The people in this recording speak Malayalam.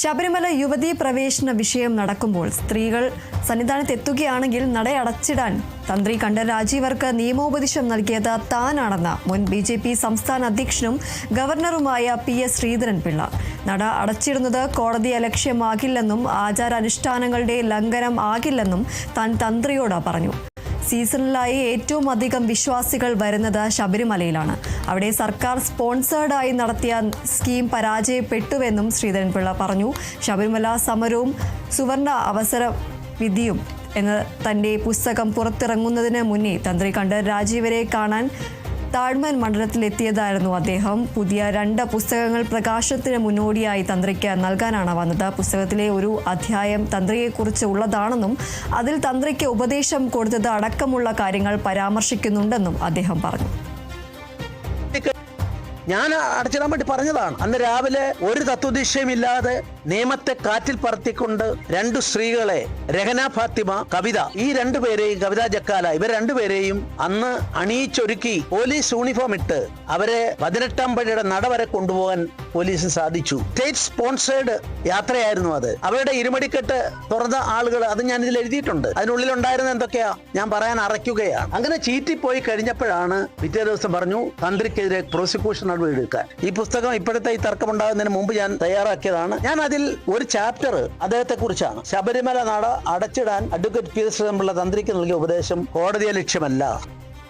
ശബരിമല യുവതീ പ്രവേശന വിഷയം നടക്കുമ്പോൾ സ്ത്രീകൾ സന്നിധാനത്ത് എത്തുകയാണെങ്കിൽ നടയടച്ചിടാൻ തന്ത്രി കണ്ഠൻ രാജീവർക്ക് നിയമോപദേശം നൽകിയത് താനാണെന്ന് മുൻ ബി ജെ പി സംസ്ഥാന അധ്യക്ഷനും ഗവർണറുമായ പി എസ് ശ്രീധരൻപിള്ള. നട അടച്ചിടുന്നത് കോടതി ലക്ഷ്യമാകില്ലെന്നും ആചാരാനുഷ്ഠാനങ്ങളുടെ ലംഘനം ആകില്ലെന്നും താൻ തന്ത്രിയോട് പറഞ്ഞു. സീസണിലായി ഏറ്റവും അധികം വിശ്വാസികൾ വരുന്നത് ശബരിമലയിലാണ്. അവിടെ സർക്കാർ സ്പോൺസേർഡായി നടത്തിയ സ്കീം പരാജയപ്പെട്ടുവെന്നും ശ്രീധരൻപിള്ള പറഞ്ഞു. ശബരിമല സമരവും സുവർണ അവസര വിധിയും എന്ന തന്റെ പുസ്തകം പുറത്തിറങ്ങുന്നതിന് മുന്നേ തന്ത്രി കണ്ട് രാജീവരെ കാണാൻ താഴ്മൻ മണ്ഡലത്തിലെത്തിയതായിരുന്നു അദ്ദേഹം. പുതിയ രണ്ട് പുസ്തകങ്ങൾ പ്രകാശത്തിന് മുന്നോടിയായി തന്ത്രിക്ക് നൽകാനാണ് വന്നത്. പുസ്തകത്തിലെ ഒരു അധ്യായം തന്ത്രിയെക്കുറിച്ച് ഉള്ളതാണെന്നും അതിൽ തന്ത്രിക്ക് ഉപദേശം കൊടുത്തത് അടക്കമുള്ള കാര്യങ്ങൾ പരാമർശിക്കുന്നുണ്ടെന്നും അദ്ദേഹം പറഞ്ഞു. ഞാൻ അടച്ചിടാൻ വേണ്ടി പറഞ്ഞതാണ്. അന്ന് രാവിലെ ഒരു തത്വദിശയുമില്ലാതെ നിയമത്തെ കാറ്റിൽ പറത്തിക്കൊണ്ട് രണ്ടു സ്ത്രീകളെ രഹന ഫാത്തിമ കവിത. ഈ രണ്ടുപേരെയും കവിത ജക്കാല ഇവർ രണ്ടുപേരെയും അന്ന് അണിയിച്ചൊരുക്കി പോലീസ് യൂണിഫോം ഇട്ട് അവരെ പതിനെട്ടാം പടിയുടെ നട വരെ കൊണ്ടുപോകാൻ പോലീസിന് സാധിച്ചു. സ്റ്റേറ്റ് സ്പോൺസേഡ് യാത്രയായിരുന്നു അത്. അവരുടെ ഇരുമടിക്കെട്ട് തുറന്ന ആളുകൾ അത് ഞാൻ ഇതിൽ എഴുതിയിട്ടുണ്ട്. അതിനുള്ളിൽ ഉണ്ടായിരുന്ന എന്തൊക്കെയാ? ഞാൻ പറയാൻ അറയ്ക്കുകയാണ്. അങ്ങനെ ചീറ്റിപ്പോയി കഴിഞ്ഞപ്പോഴാണ് പിറ്റേ ദിവസം പറഞ്ഞു തന്ത്രിക്കെതിരെ പ്രോസിക്യൂഷൻ നടപടി എടുക്കാൻ. ഈ പുസ്തകം ഇപ്പോഴത്തെ ഈ തർക്കമുണ്ടാകുന്നതിന് മുമ്പ് ഞാൻ തയ്യാറാക്കിയതാണ്. ഞാൻ അതിൽ ഒരു ചാപ്റ്റർ അദ്ദേഹത്തെ കുറിച്ചാണ് ശബരിമല നട അടച്ചിടാൻ അഡ്വക്കേറ്റ് പി എസ് ശ്രീധരൻപിള്ള തന്ത്രിക്ക് നൽകിയ ഉപദേശം കോടതിയെ ലക്ഷ്യമല്ല.